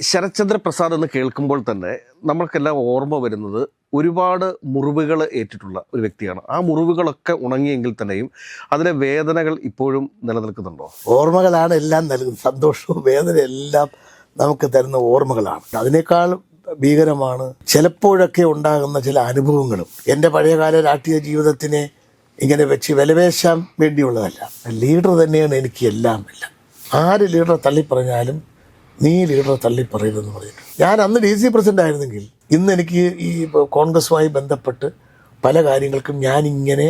ശരത്ചന്ദ്ര പ്രസാദ് എന്ന് കേൾക്കുമ്പോൾ തന്നെ നമ്മൾക്കെല്ലാം ഓർമ്മ വരുന്നത് ഒരുപാട് മുറിവുകൾ ഏറ്റിട്ടുള്ള ഒരു വ്യക്തിയാണ്. ആ മുറിവുകളൊക്കെ ഉണങ്ങിയെങ്കിൽ തന്നെയും അതിലെ വേദനകൾ ഇപ്പോഴും നിലനിൽക്കുന്നുണ്ടോ? ഓർമ്മകളാണ് എല്ലാം നൽകുന്നത്. സന്തോഷവും വേദന എല്ലാം നമുക്ക് തരുന്ന ഓർമ്മകളാണ്. അതിനേക്കാൾ ഭീകരമാണ് ചിലപ്പോഴൊക്കെ ഉണ്ടാകുന്ന ചില അനുഭവങ്ങളും. എന്റെ പഴയകാല രാഷ്ട്രീയ ജീവിതത്തിനെ ഇങ്ങനെ വെച്ച് വിലവേശാൻ വേണ്ടിയുള്ളതല്ല. ലീഡർ തന്നെയാണ് എനിക്ക് എല്ലാം എല്ലാം. ആര് ലീഡറെ തള്ളിപ്പറഞ്ഞാലും നീ ലീഡറെ തള്ളിപ്പറയരുതെന്ന് പറഞ്ഞിട്ട് ഞാൻ അന്ന് ഡി സി പ്രസിഡന്റ് ആയിരുന്നെങ്കിൽ ഇന്ന് എനിക്ക് ഈ കോൺഗ്രസുമായി ബന്ധപ്പെട്ട് പല കാര്യങ്ങൾക്കും ഞാൻ ഞാനിങ്ങനെ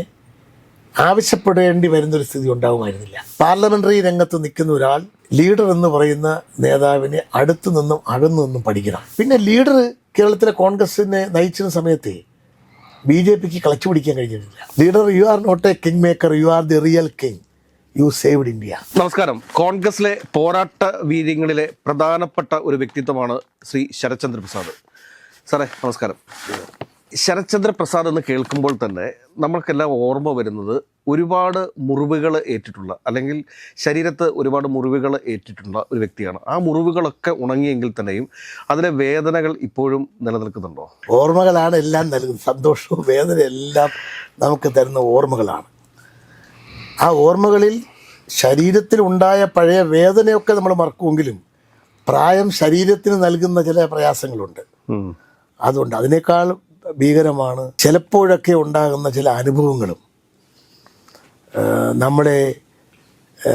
ആവശ്യപ്പെടേണ്ടി വരുന്നൊരു സ്ഥിതി ഉണ്ടാകുമായിരുന്നില്ല പാർലമെന്ററി രംഗത്ത് നിൽക്കുന്ന ഒരാൾ ലീഡർ എന്ന് പറയുന്ന നേതാവിനെ അടുത്തു നിന്നും അകന്നു നിന്നും പഠിക്കണം. പിന്നെ ലീഡർ കേരളത്തിലെ കോൺഗ്രസിനെ നയിച്ചിരുന്ന സമയത്ത് ബി ജെ പിക്ക് കളച്ചു പിടിക്കാൻ കഴിഞ്ഞിട്ടില്ല leader you are not a king maker you are the real king you saved India നമസ്കാരം. കോൺഗ്രസിലെ പോരാട്ട വീര്യങ്ങളിലെ പ്രധാനപ്പെട്ട ഒരു വ്യക്തിത്വമാണ് ശ്രീ ശരത്ചന്ദ്ര പ്രസാദ്. സാറേ നമസ്കാരം. ശരത്ചന്ദ്ര പ്രസാദ് എന്ന് കേൾക്കുമ്പോൾ തന്നെ നമ്മൾക്കെല്ലാം ഓർമ്മ വരുന്നത് ഒരുപാട് മുറിവുകൾ ഏറ്റിട്ടുള്ള അല്ലെങ്കിൽ ശരീരത്ത് ഒരുപാട് മുറിവുകൾ ഏറ്റിട്ടുള്ള ഒരു വ്യക്തിയാണ്. ആ മുറിവുകളൊക്കെ ഉണങ്ങിയെങ്കിൽ തന്നെയും അതിലെ വേദനകൾ ഇപ്പോഴും നിലനിൽക്കുന്നുണ്ടോ? ഓർമ്മകളാണ് എല്ലാം നൽകുന്നത്. സന്തോഷവും വേദന എല്ലാം നമുക്ക് തരുന്ന ഓർമ്മകളാണ്. ആ ഓർമ്മകളിൽ ശരീരത്തിൽ ഉണ്ടായ പഴയ വേദനയൊക്കെ നമ്മൾ മറക്കുമെങ്കിലും പ്രായം ശരീരത്തിന് നൽകുന്ന ചില പ്രയാസങ്ങളുണ്ട്. അതുകൊണ്ട് അതിനേക്കാൾ ഭീകരമാണ് ചിലപ്പോഴൊക്കെ ഉണ്ടാകുന്ന ചില അനുഭവങ്ങളും. നമ്മളെ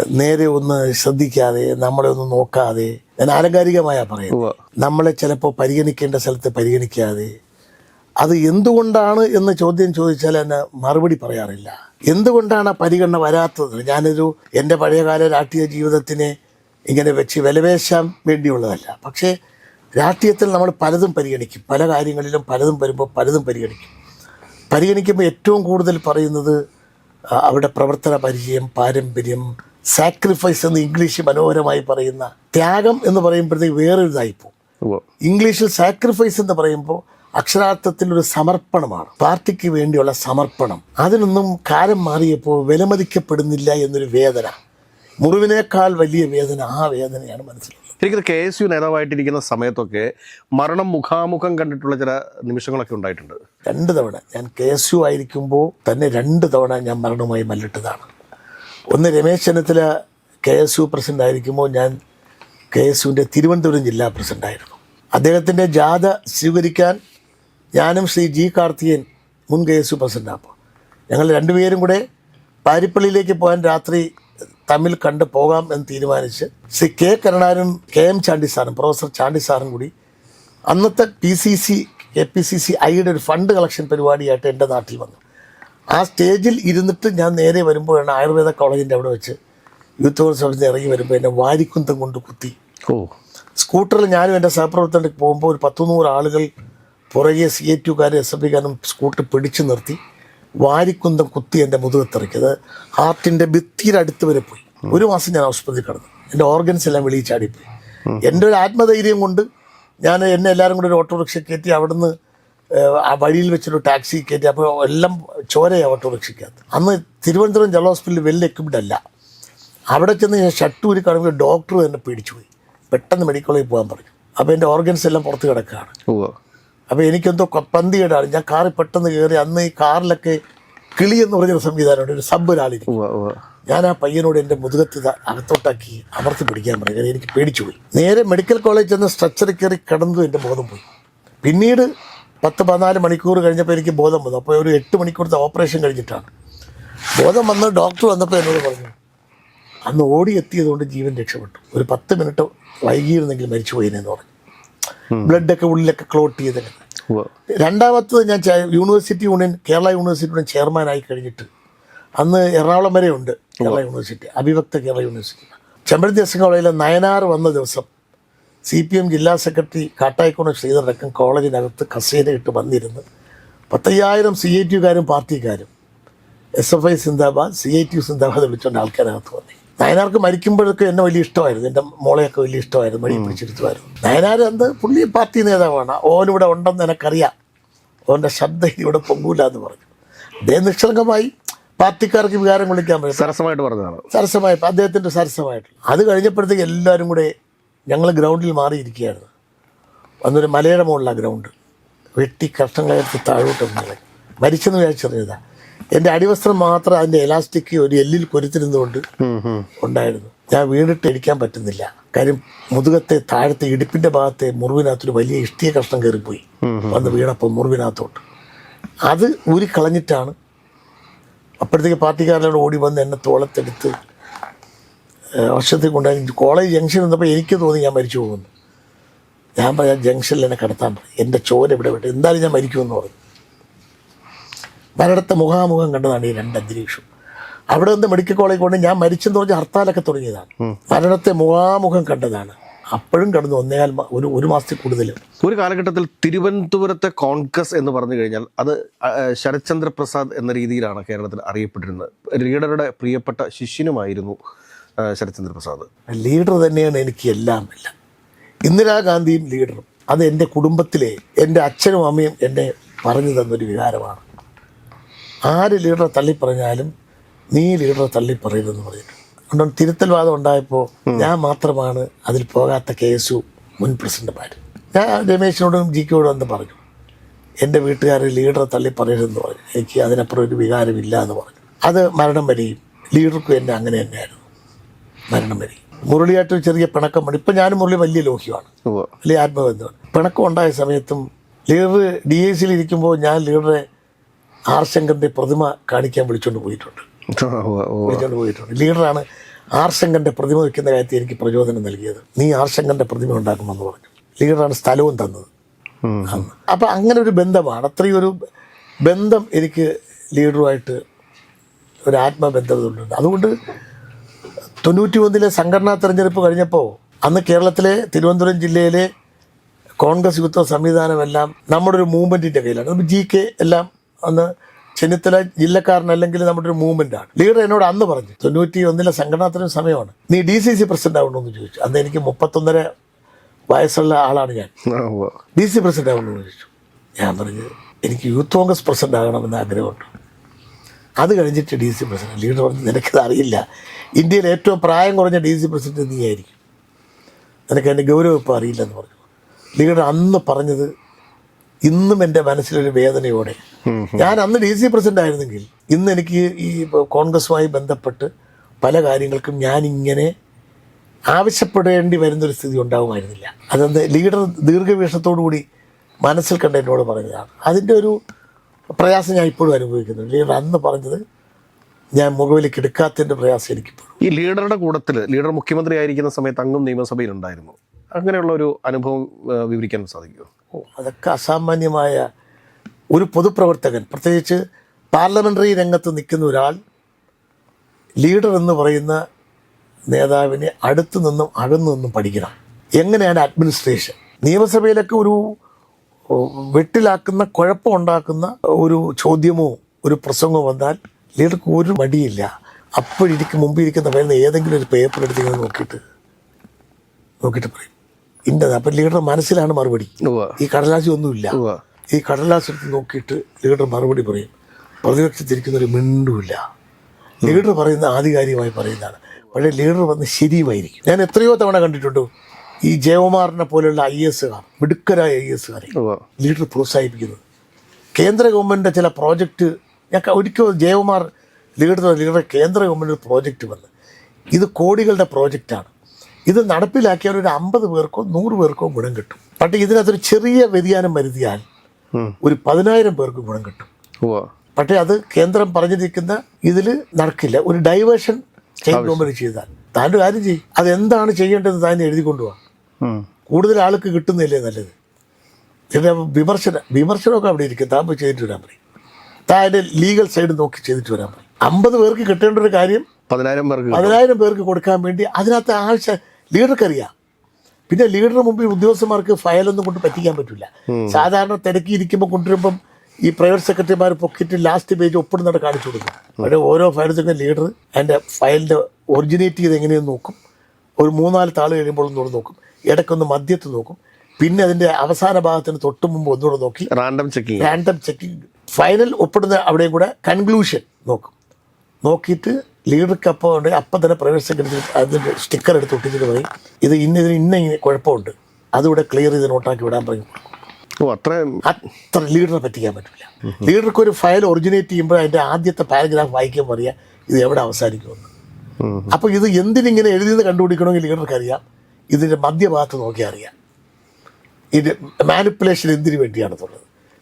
നേരെ ഒന്ന് ശ്രദ്ധിക്കാതെ നമ്മളെ ഒന്ന് നോക്കാതെ ഞാൻ ആലങ്കാരികമായ പറയുന്നത്. നമ്മളെ ചിലപ്പോൾ പരിഗണിക്കേണ്ട സ്ഥലത്ത് പരിഗണിക്കാതെ അത് എന്തുകൊണ്ടാണ് എന്ന് ചോദ്യം ചോദിച്ചാൽ എന്നെ മറുപടി പറയാറില്ല. എന്തുകൊണ്ടാണ് ആ പരിഗണന വരാത്തത്? ഞാനൊരു എന്റെ പഴയകാല രാഷ്ട്രീയ ജീവിതത്തിനെ ഇങ്ങനെ വെച്ച് വിലവേശാൻ വേണ്ടിയുള്ളതല്ല. പക്ഷേ രാഷ്ട്രീയത്തിൽ നമ്മൾ പലതും പരിഗണിക്കും. പല കാര്യങ്ങളിലും പലതും വരുമ്പോൾ പലതും പരിഗണിക്കും. പരിഗണിക്കുമ്പോൾ ഏറ്റവും കൂടുതൽ പറയുന്നത് അവിടെ പ്രവർത്തന പരിചയം പാരമ്പര്യം സാക്രിഫൈസ് എന്ന് ഇംഗ്ലീഷ് മനോഹരമായി പറയുന്ന ത്യാഗം എന്ന് പറയുമ്പോഴത്തേക്ക് വേറൊരു ഇതായിപ്പോവും. ഉവ്വ. ഇംഗ്ലീഷിൽ സാക്രിഫൈസ് എന്ന് പറയുമ്പോൾ അക്ഷരാർത്ഥത്തിൽ ഒരു സമർപ്പണമാണ്. പാർട്ടിക്ക് വേണ്ടിയുള്ള സമർപ്പണം. അതിനൊന്നും കാലം മാറിയപ്പോൾ വിലമതിക്കപ്പെടുന്നില്ല എന്നൊരു വേദന. മുറിവിനേക്കാൾ വലിയ വേദന ആ വേദനയാണ് മനസ്സിലുള്ളത്. എനിക്ക് കെ എസ് യു നേതാവായിട്ടിരിക്കുന്ന സമയത്തൊക്കെ മരണം മുഖാമുഖം കണ്ടിട്ടുള്ള ചില നിമിഷങ്ങളൊക്കെ ഉണ്ടായിട്ടുണ്ട്. രണ്ട് തവണ ഞാൻ കെ എസ് യു ആയിരിക്കുമ്പോൾ തന്നെ രണ്ട് തവണ ഞാൻ മരണവുമായി മല്ലിട്ടതാണ്. ഒന്ന് Ramesh Chennithala K S U president ആയിരിക്കുമ്പോൾ ഞാൻ കെ എസ് യുവിന്റെ തിരുവനന്തപുരം ജില്ലാ പ്രസിഡന്റ് ആയിരുന്നു അദ്ദേഹത്തിന്റെ ജാഥ സ്വീകരിക്കാൻ ഞാനും ശ്രീ ജി കാർത്തികൻ മുൻ കെ എസ് യു പ്രസിഡന്റ് അപ്പോൾ ഞങ്ങൾ രണ്ടുപേരും കൂടെ പാരിപ്പള്ളിയിലേക്ക് പോകാൻ രാത്രി തമ്മിൽ കണ്ട് പോകാം എന്ന് തീരുമാനിച്ച് ശ്രീ കെ കരുണാരും കെ എം ചാണ്ടി സാറും പ്രൊഫസർ ചാണ്ടി സാറും കൂടി അന്നത്തെ P C C A P C C ഐയുടെ ഒരു ഫണ്ട് കളക്ഷൻ പരിപാടിയായിട്ട് എന്റെ നാട്ടിൽ വന്നു. ആ സ്റ്റേജിൽ ഇരുന്നിട്ട് ഞാൻ നേരെ വരുമ്പോഴാണ് ആയുർവേദ കോളേജിന്റെ അവിടെ വെച്ച് യൂത്ത് കോൺഗ്രസ് ഓഫീസിൽ ഇറങ്ങി വരുമ്പോൾ എന്നെ വാരിക്കുന്തം കൊണ്ട് കുത്തി. ഓ. സ്കൂട്ടറിൽ ഞാനും എന്റെ സഹപ്രവർത്തകർക്ക് പോകുമ്പോൾ ഒരു പത്തുനൂറ് ആളുകൾ പുറകെ സി എ ടുക്കാരും എസ് എഫ് ഐക്കാരും സ്കൂട്ടർ പിടിച്ചു നിർത്തി വാരിക്കുന്തം കുത്തി എന്റെ മുതുകത്തിറക്കി അത് ഹാർട്ടിന്റെ ഭിത്തിയിലടുത്ത് വരെ പോയി. ഒരു മാസം ഞാൻ ആശുപത്രിയിൽ കിടന്നു. എന്റെ ഓർഗൻസ് എല്ലാം വെളിയിൽ ചാടിപ്പോയി. എന്റെ ഒരു ആത്മധൈര്യം കൊണ്ട് ഞാൻ എന്നെ എല്ലാവരും കൂടെ ഒരു ഓട്ടോറിക്ഷ കയറ്റി അവിടുന്ന് ആ വഴിയിൽ വെച്ചൊരു ടാക്സി കയറ്റി. അപ്പോൾ എല്ലാം ചോരയാണ് ഓട്ടോറിക്ഷയ്ക്കകത്ത്. അന്ന് തിരുവനന്തപുരം ജല ഹോസ്പിറ്റലിൽ വെൽ എക്യുപ്ഡ് അല്ല. അവിടെ ചെന്ന് ഞാൻ ഷട്ടൂരി കാണുമ്പോൾ ഡോക്ടർ തന്നെ പേടിച്ചു പോയി. പെട്ടെന്ന് മെഡിക്കൽ കോളേജിൽ പോകാൻ പറഞ്ഞു. അപ്പോൾ എന്റെ ഓർഗൻസ് എല്ലാം പുറത്ത് കിടക്കുകയാണ്. അപ്പോൾ എനിക്കെന്തോ പന്തികേടാണ്. ഞാൻ കാറിൽ പെട്ടെന്ന് കയറി അന്ന് ഈ കാറിലൊക്കെ കിളി എന്ന് പറഞ്ഞൊരു സംവിധാനമുണ്ട്. ഒരു സബ് ഒരാളിരിക്കും. ഞാൻ ആ പയ്യനോട് എന്റെ മുതുകത്ത് അകത്തോട്ടാക്കി അമർത്തി പിടിക്കാൻ പറഞ്ഞു. കാരണം എനിക്ക് പേടിച്ചു പോയി. നേരെ മെഡിക്കൽ കോളേജ് ചെന്ന് സ്ട്രെച്ചറിൽ കയറി കടന്നു എന്റെ ബോധം പോയി. പിന്നീട് പത്ത് പതിനാല് മണിക്കൂർ കഴിഞ്ഞപ്പോൾ എനിക്ക് ബോധം വന്നു. അപ്പോൾ ഒരു എട്ട് മണിക്കൂറത്തെ ഓപ്പറേഷൻ കഴിഞ്ഞിട്ടാണ്. ബോധം വന്ന് ഡോക്ടർ വന്നപ്പോൾ എന്നോട് പറഞ്ഞു അന്ന് ഓടിയെത്തിയതുകൊണ്ട് ജീവൻ രക്ഷപ്പെട്ടു. ഒരു പത്ത് മിനിറ്റ് വൈകിയിരുന്നെങ്കിൽ മരിച്ചു പോയിനെന്ന് പറഞ്ഞു. ബ്ലഡൊക്കെ ഉള്ളിലൊക്കെ ക്ലോട്ട് ഉവ്വ. രണ്ടാമത്തത് ഞാൻ university union Kerala university union ചെയർമാനായി കഴിഞ്ഞിട്ട് അന്ന് എറണാകുളം വരെ ഉണ്ട് കേരള യൂണിവേഴ്സിറ്റി അഭിഭക്ത കേരള യൂണിവേഴ്സിറ്റി ചെമ്പരത്തി എസ് കോളേജിലെ നയനാർ വന്ന ദിവസം സി പി എം ജില്ലാ സെക്രട്ടറി കാട്ടായിക്കോണം ശ്രീധരടക്കം കോളേജിനകത്ത് കസേരയിട്ട് വന്നിരുന്ന് പത്തയ്യായിരം സി ഐ ടിക്കാരും പാർട്ടിക്കാരും S F I zindabad C I T zindabad വിളിച്ചുകൊണ്ട് ആൾക്കാരകത്ത് വന്നു. നയനാർക്ക് മരിക്കുമ്പോഴൊക്കെ എന്നെ വലിയ ഇഷ്ടമായിരുന്നു. എന്റെ മോളെയൊക്കെ വലിയ ഇഷ്ടമായിരുന്നു. വഴി പിടിച്ചെടുത്തുമായിരുന്നു നയനാർ എന്ത്? പുള്ളി പാർട്ടി നേതാവാണ്. ഓനിവിടെ ഉണ്ടെന്ന് എനിക്കറിയാം. ഓന്റെ ശബ്ദം ഇവിടെ പൊങ്ങൂല എന്ന് പറഞ്ഞു. അദ്ദേഹം നിഷ്കളങ്കമായി പാർട്ടിക്കാർക്ക് വികാരം വിളിക്കാൻ പറ്റും. സരസമായിട്ട് പറഞ്ഞതാണ്. സരസമായി അദ്ദേഹത്തിന്റെ സരസമായിട്ട് അത് കഴിഞ്ഞപ്പോഴത്തേക്ക് എല്ലാവരും കൂടെ ഞങ്ങൾ ഗ്രൗണ്ടിൽ മാറിയിരിക്കുകയായിരുന്നു. അന്നൊരു മലയുടെ മുകളിലാണ് ഗ്രൗണ്ട്. വെട്ടി കഷ്ണങ്ങളെടുത്ത് താഴോട്ട് മരിച്ചെന്ന് വിചാരിച്ചറിഞ്ഞതാ എന്റെ അടിവസ്ത്രം മാത്രം അതിന്റെ എലാസ്റ്റിക് ഒരു എല്ലിൽ കൊരുത്തിരുന്നുകൊണ്ട് ഉണ്ടായിരുന്നു. ഞാൻ വീണിട്ട് ഇരിക്കാൻ പറ്റുന്നില്ല. കാര്യം മുതുകത്തെ താഴത്തെ ഇടുപ്പിന്റെ ഭാഗത്തെ മുറിവിനകത്തൊരു വലിയ ഇഷ്ടിയ കഷ്ണം കയറിപ്പോയി. വന്ന് വീണപ്പോൾ മുറിവിനകത്തോട്ട്. അത് ഊരി കളഞ്ഞിട്ടാണ് അപ്പോഴത്തേക്ക് പാർട്ടിക്കാരനോട് ഓടി വന്ന് എന്നെ തോളത്തെടുത്ത് വർഷത്തിൽ കൊണ്ടുപോയി കോളേജ് ജംഗ്ഷൻ വന്നപ്പോൾ എനിക്ക് തോന്നി ഞാൻ മരിച്ചു പോകുന്നു ഞാൻ പറയാം ജംഗ്ഷനിൽ എന്നെ കിടത്താൻ പറയും എന്റെ ചോര ഇവിടെ വിട്ട്. എന്തായാലും ഞാൻ മരിക്കുമെന്ന് പറഞ്ഞു. മരണത്തെ മുഖാമുഖം കണ്ടതാണ് ഈ രണ്ട് അന്തരീക്ഷം. അവിടെ നിന്ന് മെഡിക്കൽ കോളേജ് കൊണ്ട് ഞാൻ മരിച്ചെന്ന് പറഞ്ഞ ഹർത്താലൊക്കെ തുടങ്ങിയതാണ്. മരണത്തെ മുഖാമുഖം കണ്ടതാണ്. അപ്പോഴും കടന്നു. ഒന്നേകാൽ ഒരു ഒരു മാസത്തിൽ കൂടുതൽ. ഒരു കാലഘട്ടത്തിൽ തിരുവനന്തപുരത്തെ കോൺഗ്രസ് എന്ന് പറഞ്ഞു കഴിഞ്ഞാൽ അത് ശരത്ചന്ദ്ര പ്രസാദ് എന്ന രീതിയിലാണ് കേരളത്തിൽ അറിയപ്പെട്ടിരുന്നത്. ലീഡറുടെ പ്രിയപ്പെട്ട ശിഷ്യനുമായിരുന്നു ശരത്ചന്ദ്ര പ്രസാദ്. ലീഡർ തന്നെയാണ് എനിക്ക് എല്ലാം എല്ലാം. ഇന്ദിരാഗാന്ധിയും ലീഡറും. അത് എന്റെ കുടുംബത്തിലെ എന്റെ അച്ഛനും അമ്മയും എന്നെ പറഞ്ഞു തന്നൊരു വികാരമാണ്. ആര് ലീഡറെ തള്ളിപ്പറഞ്ഞാലും നീ ലീഡറെ തള്ളിപ്പറയരുതെന്ന് പറയും. അതുകൊണ്ട് തിരുത്തൽവാദം ഉണ്ടായപ്പോൾ ഞാൻ മാത്രമാണ് അതിൽ പോകാത്ത കേസു മുൻ പ്രസിഡന്റുമാർ ഞാൻ രമേശിനോടും ജി കെയോടും എന്ന് പറഞ്ഞു എന്റെ വീട്ടുകാർ ലീഡറെ തള്ളിപ്പറയരുതെന്ന് പറഞ്ഞു. എനിക്ക് അതിനപ്പുറം ഒരു വികാരമില്ല എന്ന് പറഞ്ഞു. അത് മരണം വരെയും ലീഡർക്കും എന്നെ അങ്ങനെ തന്നെയായിരുന്നു. മരണം വരെ മുരളിയായിട്ട് ഒരു ചെറിയ പിണക്കം ഉണ്ട് ഇപ്പം ഞാനും മുരളി വലിയ ലോഹ്യമാണ്. വലിയ ആത്മബന്ധമാണ്. പിണക്കം ഉണ്ടായ സമയത്തും ലീഡർ ഡി എ സിയിൽ ഇരിക്കുമ്പോൾ ഞാൻ ലീഡറെ ആർ ശങ്കറിന്റെ പ്രതിമ കാണിക്കാൻ വിളിച്ചുകൊണ്ട് പോയിട്ടുണ്ട്. വിളിച്ചുകൊണ്ട് പോയിട്ടുണ്ട്. ലീഡറാണ് ആർ ശങ്കറിന്റെ പ്രതിമ വയ്ക്കുന്ന കാര്യത്തിൽ എനിക്ക് പ്രചോദനം നൽകിയത്. നീ ആർ ശങ്കറിന്റെ പ്രതിമ ഉണ്ടാക്കുമെന്ന് പറഞ്ഞു. ലീഡറാണ് സ്ഥലവും തന്നത്. അപ്പൊ അങ്ങനെ ഒരു ബന്ധമാണ്. അത്രയും ഒരു ബന്ധം എനിക്ക് ലീഡറുമായിട്ട് ഒരു ആത്മബന്ധമുണ്ട് അതുകൊണ്ട് തൊണ്ണൂറ്റി ഒന്നിലെ സംഘടനാ തെരഞ്ഞെടുപ്പ് കഴിഞ്ഞപ്പോൾ അന്ന് കേരളത്തിലെ തിരുവനന്തപുരം ജില്ലയിലെ കോൺഗ്രസ് യുദ്ധ സംവിധാനമെല്ലാം നമ്മുടെ ഒരു മൂവ്മെന്റിന്റെ കയ്യിലാണ്. ജി കെ എല്ലാം അന്ന് ചെന്നിത്തല ജില്ലക്കാരനല്ലെങ്കിൽ നമ്മുടെ ഒരു മൂവ്മെന്റാണ് ലീഡർ എന്നോട് അന്ന് പറഞ്ഞു തൊണ്ണൂറ്റി ഒന്നിലെ സംഘടനാത്തിന് സമയമാണ്. നീ ഡി സി സി പ്രസിഡന്റ് ആവണമെന്ന് ചോദിച്ചു. അന്ന് എനിക്ക് മുപ്പത്തൊന്നര വയസ്സുള്ള ആളാണ് ഞാൻ. ഡി സി പ്രസിഡന്റ് ആവണമെന്ന് ചോദിച്ചു. ഞാൻ പറഞ്ഞു എനിക്ക് യൂത്ത് കോൺഗ്രസ് പ്രസിഡന്റ് ആകണമെന്ന് ആഗ്രഹമുണ്ട്. അത് കഴിഞ്ഞിട്ട് ഡി സി പ്രസിഡന്റ് ലീഡർ പറഞ്ഞു നിനക്കിത് അറിയില്ല ഇന്ത്യയിൽ ഏറ്റവും പ്രായം കുറഞ്ഞ ഡി സി പ്രസിഡന്റ് നീ ആയിരിക്കും നിനക്ക് എന്റെ ഗൗരവം ഇപ്പോൾ അറിയില്ലെന്ന് പറഞ്ഞു. ലീഡർ അന്ന് പറഞ്ഞത് ഇന്നും എന്റെ മനസ്സിലൊരു വേദനയോടെ. ഞാൻ അന്ന് ഡി സി പ്രസിഡന്റ് ആയിരുന്നെങ്കിൽ ഇന്ന് എനിക്ക് ഈ കോൺഗ്രസുമായി ബന്ധപ്പെട്ട് പല കാര്യങ്ങൾക്കും ഞാൻ ഇങ്ങനെ ആവശ്യപ്പെടേണ്ടി വരുന്നൊരു സ്ഥിതി ഉണ്ടാകുമായിരുന്നില്ല അതെന്ത് ലീഡർ ദീർഘവീക്ഷത്തോടു കൂടി മനസ്സിൽ കണ്ട എന്നോട് പറഞ്ഞതാണ്. അതിന്റെ ഒരു പ്രയാസം ഞാൻ ഇപ്പോഴും അനുഭവിക്കുന്നു. ലീഡർ അന്ന് പറഞ്ഞത് ഞാൻ മുഖവിലേക്ക് എടുക്കാത്തതിന്റെ പ്രയാസം എനിക്കിപ്പോഴും ഈ ലീഡറുടെ കൂടത്തിൽ ലീഡർ മുഖ്യമന്ത്രി ആയിരിക്കുന്ന സമയത്ത് അങ്ങും നിയമസഭയിൽ ഉണ്ടായിരുന്നു അങ്ങനെയുള്ള ഒരു അനുഭവം വിവരിക്കാൻ സാധിക്കുമോ? ഓ അതൊക്കെ അസാമാന്യമായ ഒരു പൊതുപ്രവർത്തകൻ പ്രത്യേകിച്ച് പാർലമെന്ററി രംഗത്ത് നിൽക്കുന്ന ഒരാൾ ലീഡർ എന്ന് പറയുന്ന നേതാവിനെ അടുത്തു നിന്നും അകന്നു നിന്നും പഠിക്കണം. എങ്ങനെയാണ് അഡ്മിനിസ്ട്രേഷൻ? നിയമസഭയിലൊക്കെ ഒരു വെട്ടിലാക്കുന്ന കുഴപ്പമുണ്ടാക്കുന്ന ഒരു ചോദ്യമോ ഒരു പ്രസംഗമോ വന്നാൽ ലീഡർക്ക് ഒരു മടിയില്ല. അപ്പോഴിരിക്കും മുമ്പിരിക്കുന്ന പേരിൽ ഏതെങ്കിലും ഒരു പേപ്പർ എടുത്തിങ്ങനെ നോക്കിയിട്ട് നോക്കിയിട്ട് പറയും. ഇന്നത്. അപ്പം ലീഡറുടെ മനസ്സിലാണ് മറുപടി. ഈ കടലാസി ഒന്നുമില്ല. ഈ കടലാസ് എടുത്ത് നോക്കിയിട്ട് ലീഡർ മറുപടി പറയും. പ്രതിപക്ഷത്തിരിക്കുന്നൊരു മിണ്ടുമില്ല. ലീഡർ പറയുന്ന ആധികാരികമായി പറയുന്നതാണ്. പക്ഷേ ലീഡർ വന്ന് ശരിയുമായിരിക്കും. ഞാൻ എത്രയോ തവണ കണ്ടിട്ടുണ്ട് ഈ ജയകുമാറിനെ പോലെയുള്ള ഐ എസുകാർ മിടുക്കരായ ഐ എസുകാരെ. ലീഡർ പ്രോത്സാഹിപ്പിക്കുന്നത്. കേന്ദ്ര ഗവൺമെന്റിന്റെ ചില പ്രോജക്റ്റ് ഞാൻ ഒരിക്കൽ ജയകുമാർ ലീഡർ ലീഡർ കേന്ദ്ര ഗവൺമെന്റ് പ്രോജക്റ്റ് വന്ന് ഇത് കോടികളുടെ പ്രോജക്റ്റാണ്. ഇത് നടപ്പിലാക്കിയാൽ ഒരു അമ്പത് പേർക്കോ നൂറ് പേർക്കോ ഗുണം കിട്ടും. പക്ഷേ ഇതിനകത്തൊരു ചെറിയ വ്യതിയാനം വരുത്തിയാൽ ഒരു പതിനായിരം പേർക്ക് ഗുണം കിട്ടും. പക്ഷേ അത് കേന്ദ്രം പറഞ്ഞിരിക്കുന്ന ഇതിൽ നടക്കില്ല. ഒരു ഡൈവേഷൻ സ്റ്റേറ്റ് ഗവൺമെന്റ് ചെയ്താൽ. താന്റെ കാര്യം ചെയ്യും. അതെന്താണ് ചെയ്യേണ്ടത് താൻ എഴുതി കൊണ്ടുപോകാം കൂടുതൽ ആൾക്ക് കിട്ടുന്നില്ലേ നല്ലത്? പിന്നെ വിമർശനം വിമർശനമൊക്കെ അവിടെ ഇരിക്കും. താൻ പോയി ചെയ്തിട്ട് വരാൻ പറയും. താൻ അതിന്റെ ലീഗൽ സൈഡ് നോക്കി ചെയ്തിട്ട് വരാൻ പറയും. അമ്പത് പേർക്ക് കിട്ടേണ്ട ഒരു കാര്യം പതിനായിരം പേർക്ക്. പതിനായിരം പേർക്ക് കൊടുക്കാൻ വേണ്ടി അതിനകത്ത് ആവശ്യം ലീഡർക്കറിയാം. പിന്നെ ലീഡറിന് മുമ്പിൽ ഉദ്യോഗസ്ഥന്മാർക്ക് ഫയലൊന്നും കൊണ്ട് പറ്റിക്കാൻ പറ്റില്ല. സാധാരണ തിരക്കി ഇരിക്കുമ്പോൾ കൊണ്ടുവരുമ്പം ഈ പ്രൈവറ്റ് സെക്രട്ടറിമാർ പൊക്കിറ്റ് ലാസ്റ്റ് പേജ് ഒപ്പിടുന്നവിടെ കാണിച്ചു കൊടുക്കും. അവിടെ ഓരോ ഫയൽസിന്റെ ലീഡർ അതിന്റെ ഫയലിന്റെ ഒറിജിനേറ്റ് ചെയ്ത് എങ്ങനെയെന്ന് നോക്കും. ഒരു മൂന്നാൽ താൾ കഴിയുമ്പോൾ ഒന്നുകൂടെ നോക്കും. ഇടയ്ക്കൊന്ന് മദ്യത്ത് നോക്കും. പിന്നെ അതിന്റെ അവസാന ഭാഗത്തിന് തൊട്ട് മുമ്പ് ഒന്നുകൂടെ നോക്കി. Random checking random checking final ഒപ്പിടുന്ന അവിടെയും കൂടെ കൺക്ലൂഷൻ നോക്കും. നോക്കിയിട്ട് ലീഡർ അപ്പോൾ ഉണ്ടെങ്കിൽ അപ്പം തന്നെ പ്രൈവറ്റ് സെക്രട്ടറി അതിന്റെ സ്റ്റിക്കർ എടുത്ത് ഒട്ടിച്ചിട്ട് പറയും. ഇത് ഇന്ന ഇതിന് ഇന്ന ഇങ്ങനെ കുഴപ്പമുണ്ട്. അതിവിടെ ക്ലിയർ ചെയ്ത് നോട്ടാക്കി വിടാൻ പറയും. ഓ അത്ര അത്ര ലീഡറെ പറ്റിക്കാൻ പറ്റില്ല. ലീഡർക്ക് ഒരു ഫയൽ ഒറിജിനേറ്റ് ചെയ്യുമ്പോൾ അതിന്റെ ആദ്യത്തെ പാരഗ്രാഫ് വായിക്കാൻ പറയാം ഇത് എവിടെ അവസാനിക്കുമെന്ന്. അപ്പോൾ ഇത് എന്തിനിങ്ങനെ എഴുതിയെന്ന് കണ്ടുപിടിക്കണമെങ്കിൽ ലീഡർക്ക് അറിയാം. ഇതിന്റെ മധ്യഭാഗത്ത് നോക്കി അറിയാം. ഇത് മാനിപ്പുലേഷൻ എന്തിനു വേണ്ടിയാണെന്നുള്ളത്.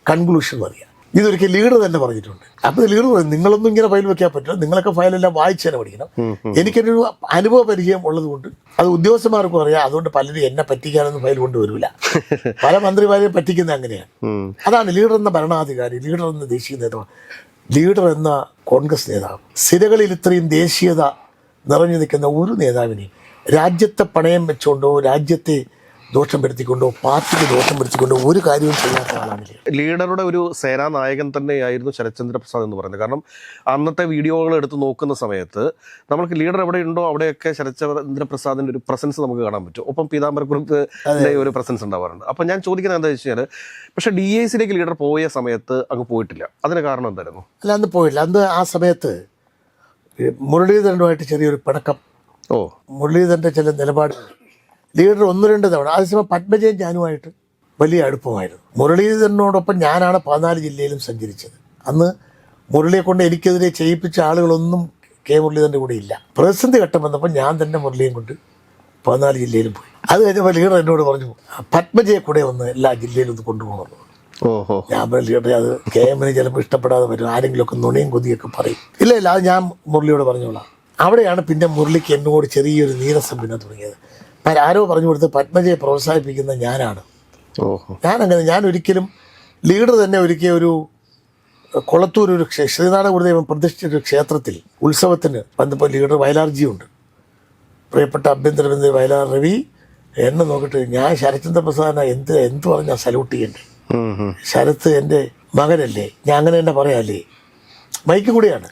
കൺക്ലൂഷൻ അറിയാം. ഇതൊരിക്കൽ ലീഡർ തന്നെ പറഞ്ഞിട്ടുണ്ട്. അപ്പോൾ ലീഡർ പറഞ്ഞു നിങ്ങളൊന്നും ഇങ്ങനെ ഫയൽ വെക്കാൻ പറ്റില്ല. നിങ്ങളൊക്കെ ഫയലെല്ലാം വായിച്ചു തന്നെ പഠിക്കണം. എനിക്കൊരു അനുഭവ പരിചയം ഉള്ളതുകൊണ്ട് അത് ഉദ്യോഗസ്ഥന്മാർക്കും അറിയാം അതുകൊണ്ട് പലരും എന്നെ പറ്റിക്കാനൊന്നും ഫയൽ കൊണ്ടുവരില്ല പല മന്ത്രിമാരെയും പറ്റിക്കുന്നത് അങ്ങനെയാണ് അതാണ് ലീഡർ എന്ന ഭരണാധികാരി ലീഡർ എന്ന ദേശീയ നേതാവ്. ലീഡർ എന്ന കോൺഗ്രസ് നേതാവ്. സിരകളിൽ ഇത്രയും ദേശീയത നിറഞ്ഞു നിൽക്കുന്ന ഒരു നേതാവിനെയും രാജ്യത്തെ പണയം വെച്ചുകൊണ്ടോ രാജ്യത്തെ ദോഷം വരുത്തിക്കൊണ്ടോ പാർട്ടിക്ക് ദോഷം വരുത്തിക്കൊണ്ടോ ഒരു കാര്യവും ചെയ്യാത്ത ആളാണ് ലീഡറുടെ ഒരു സേനാ നായകൻ തന്നെയായിരുന്നു ശരത്ചന്ദ്ര പ്രസാദ് എന്ന് പറയുന്നത്. കാരണം അന്നത്തെ വീഡിയോകൾ എടുത്ത് നോക്കുന്ന സമയത്ത് നമുക്ക് ലീഡർ എവിടെ ഉണ്ടോ അവിടെയൊക്കെ ശരത്ചന്ദ്ര പ്രസാദിന്റെ ഒരു പ്രസൻസ് നമുക്ക് കാണാൻ പറ്റും. ഒപ്പം പീതാംബരക്കുറത്ത് ഒരു പ്രസൻസ് ഉണ്ടാവാറുണ്ട്. അപ്പം ഞാൻ ചോദിക്കുന്നത് എന്താ വെച്ച് കഴിഞ്ഞാൽ പക്ഷേ ഡി ഐ സിയിലേക്ക് ലീഡർ പോയ സമയത്ത് അങ്ങ് പോയിട്ടില്ല. അതിന് കാരണം എന്തായിരുന്നു? അല്ല അന്ന് പോയില്ല അന്ന് ആ സമയത്ത് മുരളീധരനുമായിട്ട് ചെറിയൊരു പിണക്കം ഓ. മുരളീധരന്റെ ചില നിലപാട് ലീഡർ ഒന്ന് രണ്ട് തവണ. അതേസമയം പത്മജയും ഞാനുമായിട്ട് വലിയ അടുപ്പമായിരുന്നു. മുരളീധരനോടൊപ്പം ഞാനാണ് പതിനാല് ജില്ലയിലും സഞ്ചരിച്ചത്. അന്ന് മുരളിയെ കൊണ്ട് എനിക്കെതിരെ ചെയ്യിപ്പിച്ച ആളുകളൊന്നും കെ മുരളീധരന്റെ കൂടെ ഇല്ല. പ്രതിസന്ധി ഘട്ടം വന്നപ്പോൾ ഞാൻ തന്നെ മുരളിയും കൊണ്ട് പതിനാല് ജില്ലയിലും പോയി. അത് കഴിഞ്ഞപ്പോൾ ലീഡർ എന്നോട് പറഞ്ഞു പത്മജയെ കൂടെ ഒന്ന് എല്ലാ ജില്ലയിലും ഒന്ന് കൊണ്ടുപോകണം. ഓഹോ. ഞാൻ ലീഡറെ അത് കെ എമ്മിന് ചിലപ്പോൾ ഇഷ്ടപ്പെടാതെ വരും. ആരെങ്കിലുമൊക്കെ നുണയും കൊതിയൊക്കെ പറയും. ഇല്ല ഇല്ല അത് ഞാൻ മുരളിയോട് പറഞ്ഞോളാം. അവിടെയാണ് പിന്നെ മുരളിക്ക് എന്നോട് ചെറിയൊരു നീരസം പിന്നെ തുടങ്ങിയത്. ആരോ പറഞ്ഞു കൊടുത്ത് പത്മജയെ പ്രോത്സാഹിപ്പിക്കുന്ന ഞാനാണ്. ഞാൻ അങ്ങനെ ഞാൻ ഒരിക്കലും ലീഡർ തന്നെ ഒരിക്കൽ ഒരു കൊളത്തൂർ ഒരു ശ്രീനാഥ ഗുരുദേവൻ പ്രതിഷ്ഠിച്ച ഒരു ക്ഷേത്രത്തിൽ ഉത്സവത്തിന് വന്നപ്പോൾ ലീഡർ വയലാർജിയുണ്ട്. പ്രിയപ്പെട്ട ആഭ്യന്തരമന്ത്രി വയലാർ രവി എന്നെ നോക്കിയിട്ട് ഞാൻ ശരത്ചന്ദ്ര പ്രസാദിനെ എന്ത് എന്ത് പറഞ്ഞാൽ സല്യൂട്ട് ചെയ്യണ്ടേ. ശരത്ത് എന്റെ മകനല്ലേ? ഞാൻ അങ്ങനെ തന്നെ പറയാല്ലേ? മൈക്ക് കൂടിയാണ്.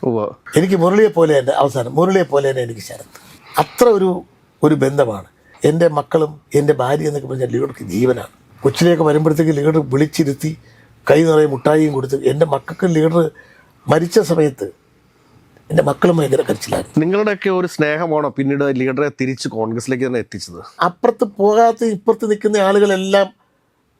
എനിക്ക് മുരളിയെ പോലെ എന്റെ അവസാനം മുരളിയെ പോലെ തന്നെ എനിക്ക് ശരത്ത്. അത്ര ഒരു ഒരു ബന്ധമാണ്. എന്റെ മക്കളും എന്റെ ഭാര്യ എന്നൊക്കെ പറഞ്ഞാൽ ലീഡർക്ക് ജീവനാണ്. കൊച്ചിലേക്ക് വരുമ്പോഴത്തേക്ക് ലീഡർ വിളിച്ചിരുത്തി കൈ നിറയെ മുട്ടായിയും കൊടുത്ത് എന്റെ മക്കൾക്ക് ലീഡർ മരിച്ച സമയത്ത് എന്റെ മക്കളും ഭയങ്കര കരച്ചിലായിരുന്നു. നിങ്ങളുടെയൊക്കെ ഒരു സ്നേഹമാണോ പിന്നീട് ലീഡറെ തിരിച്ച് കോൺഗ്രസിലേക്ക് തന്നെ എത്തിച്ചത്? അപ്പുറത്ത് പോകാത്ത ഇപ്പുറത്ത് നിൽക്കുന്ന ആളുകളെല്ലാം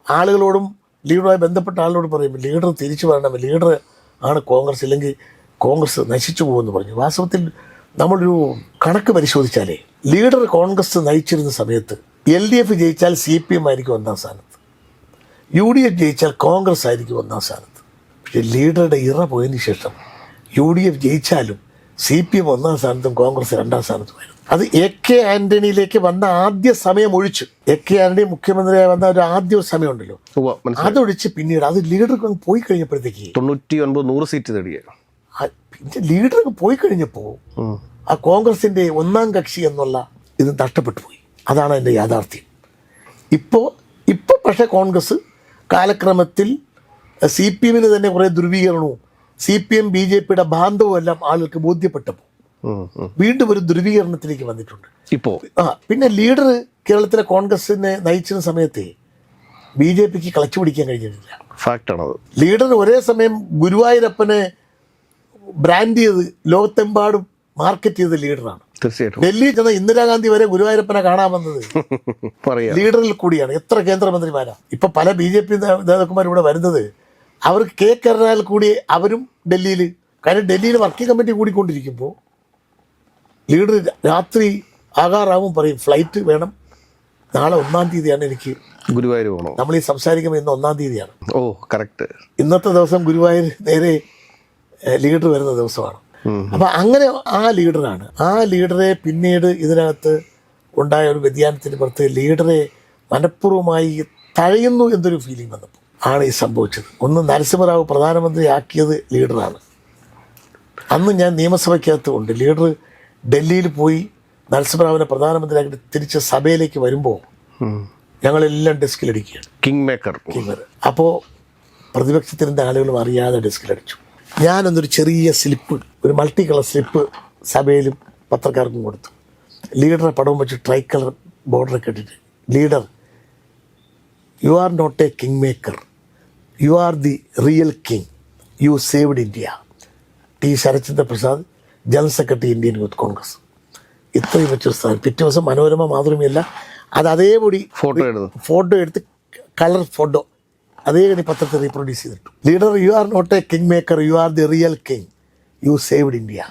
ആളുകളോടും ലീഡറുമായി ബന്ധപ്പെട്ട ആളോട് പറയും ലീഡർ തിരിച്ചു വരണം ലീഡർ ആണ് കോൺഗ്രസ് ഇല്ലെങ്കിൽ കോൺഗ്രസ് നശിച്ചു പോകുമെന്ന് പറഞ്ഞു. വാസ്തവത്തിൽ നമ്മളൊരു കണക്ക് പരിശോധിച്ചാലേ ലീഡർ കോൺഗ്രസ് നയിച്ചിരുന്ന സമയത്ത് എൽ ഡി എഫ് ജയിച്ചാൽ സി പി എം ആയിരിക്കും ഒന്നാം സ്ഥാനത്ത്. യു ഡി എഫ് ജയിച്ചാൽ കോൺഗ്രസ് ആയിരിക്കും ഒന്നാം സ്ഥാനത്ത്. പക്ഷേ ലീഡറുടെ ഇറ പോയതിന് ശേഷം യു ഡി എഫ് ജയിച്ചാലും സി പി എം ഒന്നാം സ്ഥാനത്തും കോൺഗ്രസ് രണ്ടാം സ്ഥാനത്തുമായിരുന്നു അത് എ കെ ആന്റണിയിലേക്ക് വന്ന ആദ്യ സമയം ഒഴിച്ചു എ കെ ആന്റണി മുഖ്യമന്ത്രിയായി വന്ന ഒരു ആദ്യ സമയമുണ്ടല്ലോ. ഉണ്ടല്ലോ അതൊഴിച്ച് പിന്നീട് അത് ലീഡർക്ക് അങ്ങ് പോയി കഴിഞ്ഞപ്പോഴത്തേക്ക് തൊണ്ണൂറ്റി ഒൻപത് നൂറ് സീറ്റ് നേടിയ പിന്നെ ലീഡർക്ക് പോയി കഴിഞ്ഞപ്പോൾ ആ കോൺഗ്രസിന്റെ ഒന്നാം കക്ഷി എന്നുള്ള ഇത് നഷ്ടപ്പെട്ടു പോയി. അതാണ് എന്റെ യാഥാർത്ഥ്യം. ഇപ്പോൾ ഇപ്പോൾ പക്ഷേ കോൺഗ്രസ് കാലക്രമത്തിൽ സി പി എമ്മിന് തന്നെ കുറേ ധ്രുവീകരണവും C P M B J പിയുടെ ബാന്ധവും എല്ലാം ആളുകൾക്ക് ബോധ്യപ്പെട്ടപ്പോൾ വീണ്ടും ഒരു ധ്രുവീകരണത്തിലേക്ക് വന്നിട്ടുണ്ട്. ഇപ്പോൾ ആ പിന്നെ ലീഡർ കേരളത്തിലെ കോൺഗ്രസിനെ നയിച്ചിരുന്ന സമയത്തെ ബി ജെ പിക്ക് കളച്ചു പിടിക്കാൻ കഴിഞ്ഞിട്ടില്ല ഫാക്റ്റ് ആണത്. ലീഡർ ഒരേ സമയം ഗുരുവായൂരപ്പനെ ബ്രാൻഡ് ചെയ്ത് ലോകത്തെമ്പാടും മാർക്കറ്റ് ചെയ്ത ലീഡറാണ് തീർച്ചയായിട്ടും. ഡൽഹി ചെന്ന ഇന്ദിരാഗാന്ധി വരെ ഗുരുവായൂരപ്പനെ കാണാൻ വന്നത് പറയാം. ലീഡറിൽ കൂടിയാണ്. എത്ര കേന്ദ്രമന്ത്രിമാരാണ് ഇപ്പൊ പല ബി ജെ പി നേതാക്കന്മാർ ഇവിടെ വരുന്നത്. അവർ കെ കരുണാൽ കൂടി അവരും ഡൽഹിയിൽ കാര്യം ഡൽഹിയിൽ വർക്കിംഗ് കമ്മിറ്റി കൂടിക്കൊണ്ടിരിക്കുമ്പോൾ ലീഡർ രാത്രി ആകാറാവും പറയും ഫ്ലൈറ്റ് വേണം. നാളെ ഒന്നാം തീയതിയാണ് എനിക്ക്. ഗുരുവായൂർ പോകണം നമ്മൾ ഈ സംസാരിക്കുമ്പോൾ ഇന്ന് ഒന്നാം തീയതിയാണ്. ഓ കറക്റ്റ് ഇന്നത്തെ ദിവസം ഗുരുവായൂർ നേരെ ലീഡർ വരുന്ന ദിവസമാണ്. അപ്പം അങ്ങനെ ആ ലീഡറാണ്. ആ ലീഡറെ പിന്നീട് ഇതിനകത്ത് ഉണ്ടായ ഒരു വ്യതിയാനത്തിന് പുറത്ത് ലീഡറെ മനഃപൂർവമായി തഴയുന്നു എന്നൊരു ഫീലിംഗ് വന്നപ്പോൾ ആണ് ഈ സംഭവിച്ചത്. ഒന്ന് നരസിംഹറാവു പ്രധാനമന്ത്രി ആക്കിയത് ലീഡറാണ്. അന്ന് ഞാൻ നിയമസഭയ്ക്കകത്ത് ഉണ്ട്. ലീഡർ ഡൽഹിയിൽ പോയി നരസിംഹറാവിനെ പ്രധാനമന്ത്രിയാക്കിയിട്ട് തിരിച്ച് സഭയിലേക്ക് വരുമ്പോൾ ഞങ്ങളെല്ലാം ഡെസ്കിലടിക്കുകയാണ്. കിങ് മേക്കർ കിങ് മേക്കർ അപ്പോൾ പ്രതിപക്ഷത്തിന്റെ ആളുകളും അറിയാതെ ഡെസ്കിലടിച്ചു. ഞാനൊന്നൊരു ചെറിയ സ്ലിപ്പ് ഒരു മൾട്ടി കളർ സ്ലിപ്പ് സഭയിലും പത്രക്കാർക്കും കൊടുത്തു. ലീഡറെ പടവും വെച്ച് ട്രൈ കളർ ബോർഡറൊക്കെ ഇട്ടിട്ട് leader you are not a king maker you are the real king you saved India T Sarachandra Prasad general secretary Indian youth Congress. ഇത്രയും വെച്ചൊരു സ്ഥാനം. പിറ്റേ ദിവസം മനോരമ മാതൃമയല്ല അത് അതേപടി ഫോട്ടോ എടുത്ത്. ഫോട്ടോ എടുത്ത് കളർ ഫോട്ടോ അതേ കണി പത്രത്തിൽ റീപ്രൊഡ്യൂസ് ചെയ്തിട്ടു. Leader you are not a king maker you are the real king you saved India